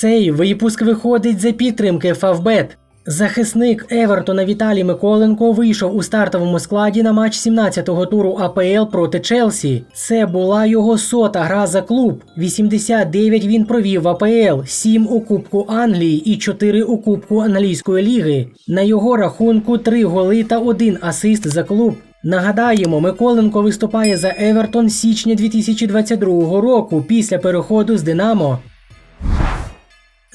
Цей випуск виходить за підтримки Фавбет. Захисник Евертона Віталій Миколенко вийшов у стартовому складі на матч 17-го туру АПЛ проти Челсі. Це була його сота гра за клуб. 89 він провів в АПЛ, 7 у Кубку Англії і 4 у Кубку Англійської ліги. На його рахунку 3 голи та 1 асист за клуб. Нагадаємо, Миколенко виступає за Евертон з січня 2022 року після переходу з Динамо.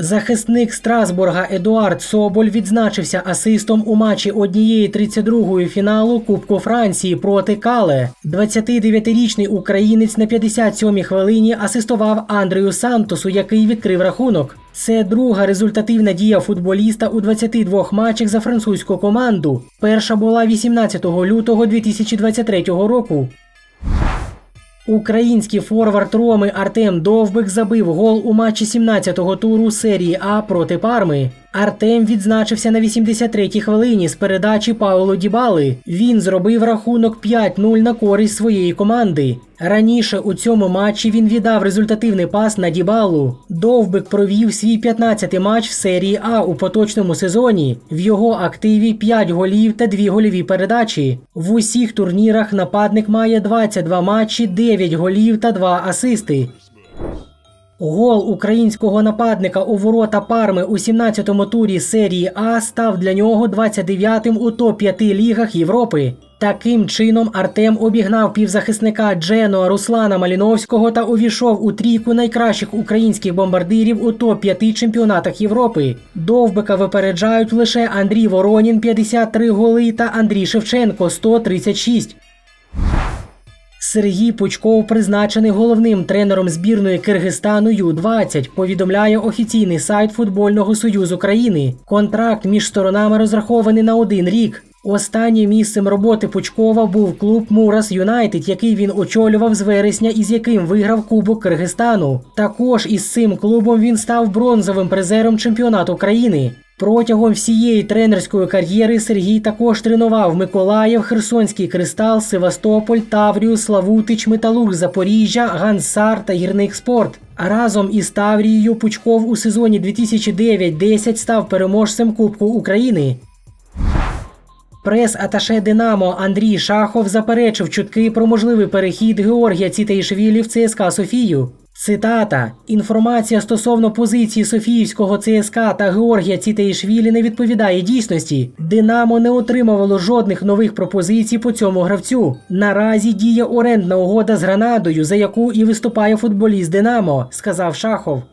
Захисник Страсбурга Едуард Соболь відзначився асистом у матчі однієї 32-ї фіналу Кубку Франції проти Кале. 29-річний українець на 57-й хвилині асистував Андрею Сантосу, який відкрив рахунок. Це друга результативна дія футболіста у 22 матчах за французьку команду. Перша була 18 лютого 2023 року. Український форвард Роми Артем Довбик забив гол у матчі 17-го туру серії А проти Парми. Артем відзначився на 83-й хвилині з передачі Пауло Дібали. Він зробив рахунок 5-0 на користь своєї команди. Раніше у цьому матчі він віддав результативний пас на Дібалу. Довбик провів свій 15-й матч в серії А у поточному сезоні. В його активі 5 голів та 2 гольові передачі. В усіх турнірах нападник має 22 матчі, 9 голів та 2 асисти. Гол українського нападника у ворота Парми у 17-му турі серії А став для нього 29-м у топ-5 лігах Європи. Таким чином Артем обігнав півзахисника Дженуа Руслана Маліновського та увійшов у трійку найкращих українських бомбардирів у топ-5 чемпіонатах Європи. Довбика випереджають лише Андрій Воронін 53 голи та Андрій Шевченко 136. Сергій Пучков призначений головним тренером збірної Киргизстану Ю-20, повідомляє офіційний сайт Футбольного Союзу країни. Контракт між сторонами розрахований на один рік. Останнім місцем роботи Пучкова був клуб Мурас Юнайтед, який він очолював з вересня і з яким виграв Кубок Киргизстану. Також із цим клубом він став бронзовим призером чемпіонату країни. Протягом всієї тренерської кар'єри Сергій також тренував Миколаїв, Херсонський Кристал, Севастополь, Таврію, Славутич, Металург Запоріжжя, Гансар та Гірник Спорт. Разом із Таврією Пучков у сезоні 2009-10 став переможцем Кубку України. Прес-аташе Динамо Андрій Шахов заперечив чутки про можливий перехід Георгія Цітейшвілі в ЦСКА Софію. Цитата: інформація стосовно позиції Софіївського ЦСКА та Георгія Цітейшвілі не відповідає дійсності. Динамо не отримувало жодних нових пропозицій по цьому гравцю. Наразі діє орендна угода з Гранадою, за яку і виступає футболіст Динамо, сказав Шахов.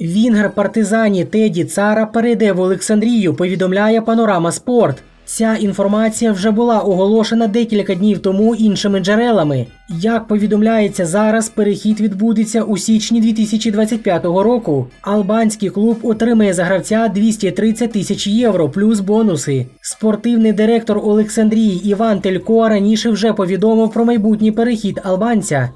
Вінгер партизані Теді Цара перейде в Олександрію, повідомляє Панорама Спорт. Ця інформація вже була оголошена декілька днів тому іншими джерелами. Як повідомляється зараз, перехід відбудеться у січні 2025 року. Албанський клуб отримає за гравця 230 тисяч євро плюс бонуси. Спортивний директор Олександрії Іван Телько раніше вже повідомив про майбутній перехід албанця.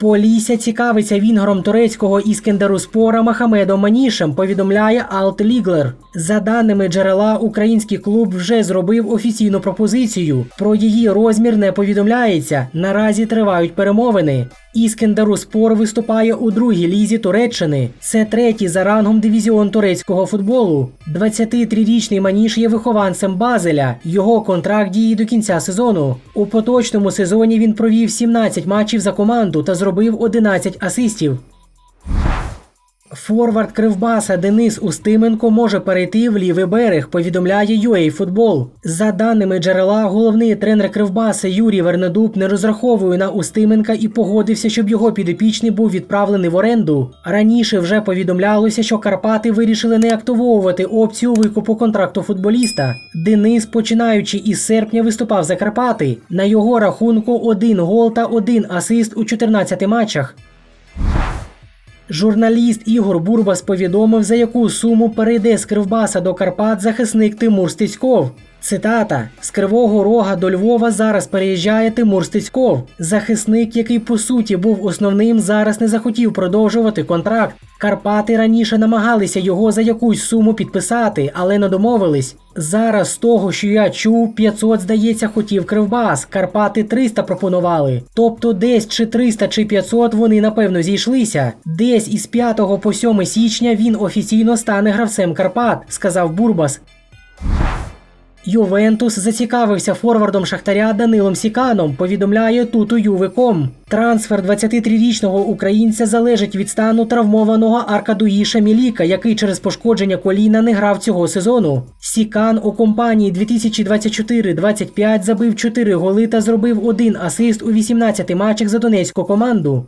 Полісся цікавиться вінгором турецького Іскендеру Спора Махамедом Манішем, повідомляє Алт Ліглер. За даними джерела, український клуб вже зробив офіційну пропозицію. Про її розмір не повідомляється. Наразі тривають перемовини. Іскендеру Спор виступає у другій лізі Туреччини. Це третій за рангом дивізіон турецького футболу. 23-річний Маніш є вихованцем Базеля. Його контракт діє до кінця сезону. У поточному сезоні він провів 17 матчів за команду та зробив 11 асистів. Форвард Кривбаса Денис Устименко може перейти в лівий берег, повідомляє UA Футбол. За даними джерела, головний тренер Кривбаса Юрій Вернедуб не розраховує на Устименка і погодився, щоб його підопічний був відправлений в оренду. Раніше вже повідомлялося, що Карпати вирішили не активовувати опцію викупу контракту футболіста. Денис, починаючи із серпня, виступав за Карпати. На його рахунку один гол та один асист у 14 матчах. Журналіст Ігор Бурбас повідомив, за яку суму перейде з Кривбаса до Карпат захисник Тимур Стецьков. Цитата: з Кривого Рога до Львова зараз переїжджає Тимур Стецьков, захисник, який по суті був основним, зараз не захотів продовжувати контракт. Карпати раніше намагалися його за якусь суму підписати, але не домовились. Зараз з того, що я чув, 500, здається, хотів Кривбас. Карпати 300 пропонували. Тобто десь чи 300, чи 500 вони напевно зійшлися. Десь із 5 по 7 січня він офіційно стане гравцем Карпат, сказав Бурбас. Ювентус зацікавився форвардом Шахтаря Данилом Сіканом, повідомляє Туту Ювиком. Трансфер 23-річного українця залежить від стану травмованого Аркадуї Шаміліка, який через пошкодження коліна не грав цього сезону. Сікан у компанії 2024-25 забив 4 голи та зробив один асист у 18 матчах за донецьку команду.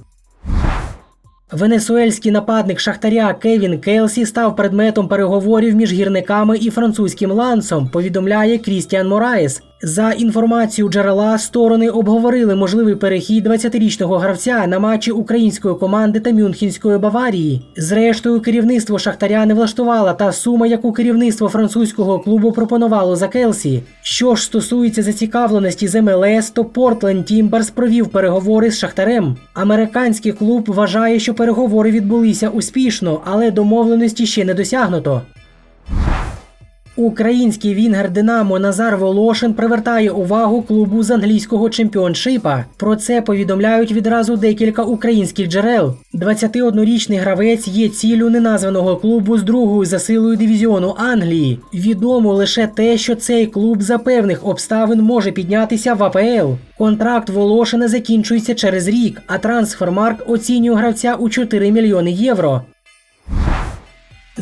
Венесуельський нападник Шахтаря Кевін Келсі став предметом переговорів між гірниками і французьким лансом, повідомляє Крістіан Мораєс. За інформацією джерела, сторони обговорили можливий перехід 20-річного гравця на матчі української команди та Мюнхенської Баварії. Зрештою, керівництво Шахтаря не влаштувала та сума, яку керівництво французького клубу пропонувало за Келсі. Що ж стосується зацікавленості з МЛС, то Портленд Тімберс провів переговори з Шахтарем. Американський клуб вважає, що переговори відбулися успішно, але домовленості ще не досягнуто. Український вінгер Динамо Назар Волошин привертає увагу клубу з англійського чемпіоншипа. Про це повідомляють відразу декілька українських джерел. 21-річний гравець є ціллю неназваного клубу з другою за силою дивізіону Англії. Відомо лише те, що цей клуб за певних обставин може піднятися в АПЛ. Контракт Волошина закінчується через рік, а трансфермарк оцінює гравця у 4 мільйони євро.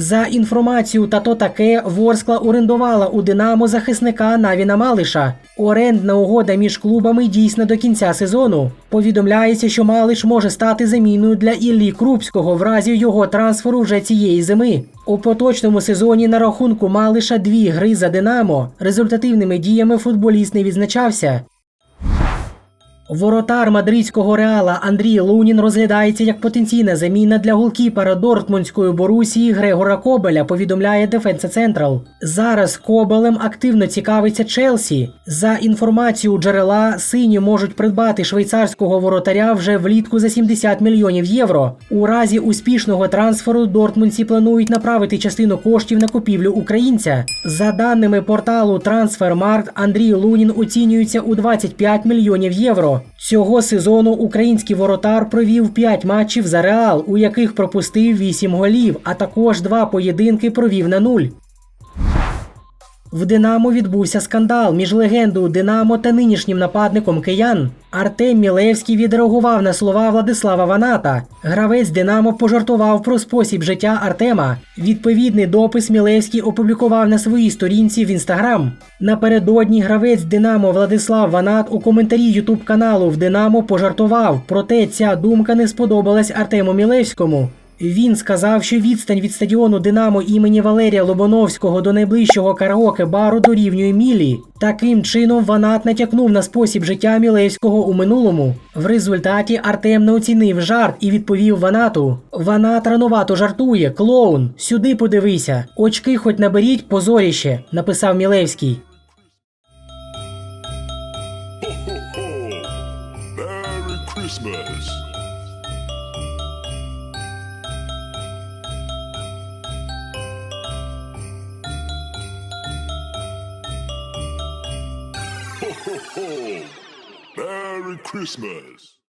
За інформацією та то таке, Ворскла орендувала у Динамо захисника Навіна Малиша. Орендна угода між клубами дійсна до кінця сезону. Повідомляється, що Малиш може стати заміною для Іллі Крупського в разі його трансферу вже цієї зими. У поточному сезоні на рахунку Малиша дві гри за Динамо. Результативними діями футболіст не відзначався. Воротар мадридського реала Андрій Лунін розглядається як потенційна заміна для голкіпера Дортмундської Борусії Грегора Кобеля, повідомляє Дефенса Централ. Зараз Кобелем активно цікавиться Челсі. За інформацією джерела, сині можуть придбати швейцарського воротаря вже влітку за 70 мільйонів євро. У разі успішного трансферу Дортмундці планують направити частину коштів на купівлю українця. За даними порталу Трансфермаркт, Андрій Лунін оцінюється у 25 мільйонів євро. Цього сезону український воротар провів 5 матчів за Реал, у яких пропустив 8 голів, а також два поєдинки провів на нуль. В Динамо відбувся скандал між легендою Динамо та нинішнім нападником киян. Артем Мілевський відреагував на слова Владислава Ваната. Гравець Динамо пожартував про спосіб життя Артема. Відповідний допис Мілевський опублікував на своїй сторінці в інстаграм. Напередодні гравець Динамо Владислав Ванат у коментарі Ютуб каналу в Динамо пожартував, проте ця думка не сподобалась Артему Мілевському. Він сказав, що відстань від стадіону Динамо імені Валерія Лобановського до найближчого караоке бару дорівнює мілі. Таким чином Ванат натякнув на спосіб життя Мілевського у минулому. В результаті Артем не оцінив жарт і відповів Ванату: Ванат рановато жартує, клоун. Сюди подивися. Очки хоч наберіть позоріще, написав Мілевський. Merry Christmas. Christmas.